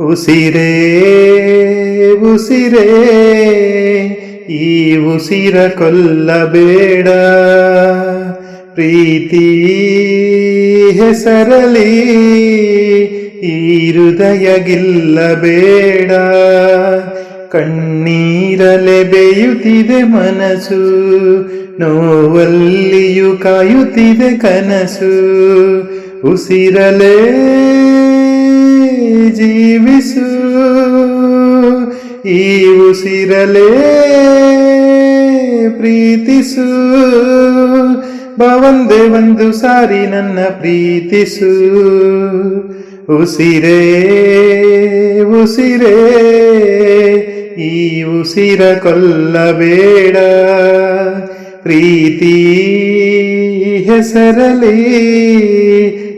ಉಸಿರೇ ಉಸಿರೇ, ಈ ಉಸಿರ ಕೊಲ್ಲಬೇಡ. ಪ್ರೀತಿ ಹೆಸರಲಿ ಈ ಹೃದಯ ಗಿಲ್ಲಬೇಡ. ಕಣ್ಣೀರಲೆ ಬೇಯುತ್ತಿದೆ ಮನಸ್ಸು, ನೋವಲ್ಲಿಯೂ ಕಾಯುತ್ತಿದೆ ಕನಸು. ಉಸಿರಲೇ ಜೀವಿಸು ಈ ಉಸಿರಲೇ ಪ್ರೀತಿಸು. ಬವಂದೆ ಒಂದು ಸಾರಿ ನನ್ನ ಪ್ರೀತಿಸು. ಉಸಿರೇ ಉಸಿರೇ ಈ ಉಸಿರ ಕೊಲ್ಲಬೇಡ. ಪ್ರೀತಿ ಹೆಸರಲಿ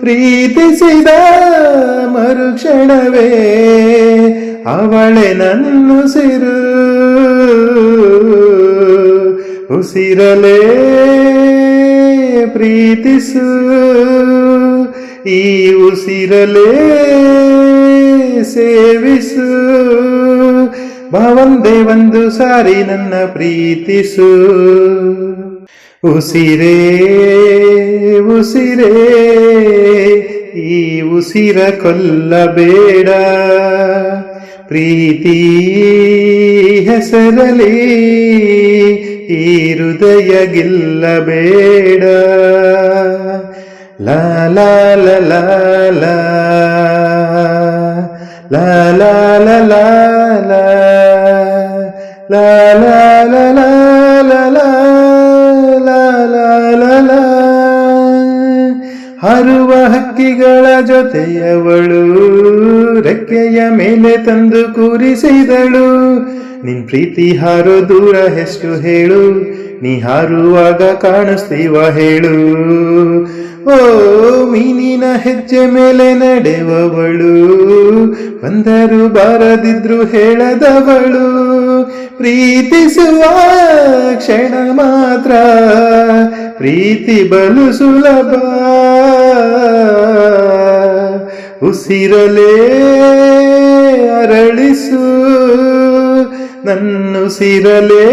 ಪ್ರೀತಿಸಿದ ಮರುಕ್ಷಣವೇ ಅವಳೆ ನನ್ನುಸಿರು ಉಸಿರಲೇ ಪ್ರೀತಿಸು. ಈ ಉಸಿರಲೇ ಸೇವಿಸು. ಭಾವಂದೇ ಒಂದು ಸಾರಿ ನನ್ನ ಪ್ರೀತಿಸು. ಉಸಿರೇ ಉಸಿರೇ ಈ ಉಸಿರ ಕೊಲ್ಲಬೇಡ ಪ್ರೀತಿ ಹೆಸರಲಿ ಈ ಹೃದಯ ಗಿಲ್ಲಬೇಡ ಲಾ ಲಾ ಲಾ ಲಾ ಲಾ ಹಾರುವ ಹಕ್ಕಿಗಳ ಜೊತೆಯವಳು, ರೆಕ್ಕೆಯ ಮೇಲೆ ತಂದು ಕೂರಿಸಿದಳು. ನಿನ್ ಪ್ರೀತಿ ಹಾರೋ ದೂರ ಎಷ್ಟು ಹೇಳು, ನೀ ಹಾರುವಾಗ ಕಾಣಿಸ್ತೀವ ಹೇಳು. ಓ ಮೀನಿನ ಹೆಜ್ಜೆ ಮೇಲೆ ನಡೆವವಳು, ಬಂದರು ಬಾರದಿದ್ರು ಹೇಳದವಳು. ಪ್ರೀತಿಸುವ ಕ್ಷಣ ಮಾತ್ರ. ಪ್ರೀತಿ ಬಲು ಸುಲಭ. ಉಸಿರಲೇ ಅರಳಿಸು. ನನ್ನುಸಿರಲೇ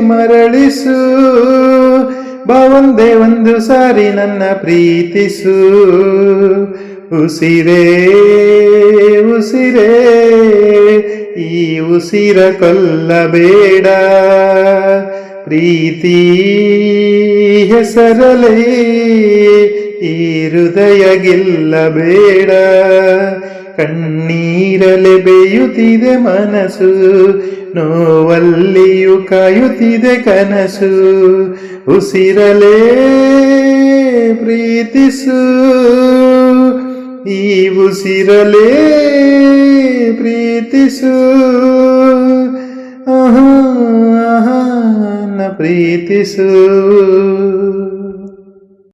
ಮರಳಿಸು. ಬಾವಂದೆ ಒಂದು ಸಾರಿ ನನ್ನ ಪ್ರೀತಿಸು. ಉಸಿರೇ ಉಸಿರೇ. ಉಸಿರ ಕೊಲ್ಲಬೇಡ. ಪ್ರೀತಿ ಹೆಸರಲೇ ಈ ಹೃದಯ ಗಿಲ್ಲಬೇಡ ಕಣ್ಣೀರಲೆ ಬೇಯುತ್ತಿದೆ ಮನಸ್ಸು, ನೋವಲ್ಲಿಯೂ ಕಾಯುತ್ತಿದೆ ಕನಸು. ಉಸಿರಲೇ ಪ್ರೀತಿಸು. ಈ ಉಸಿರಲೇ ಪ್ರೀತಿಸು. ಪ್ರೀತಿಸು.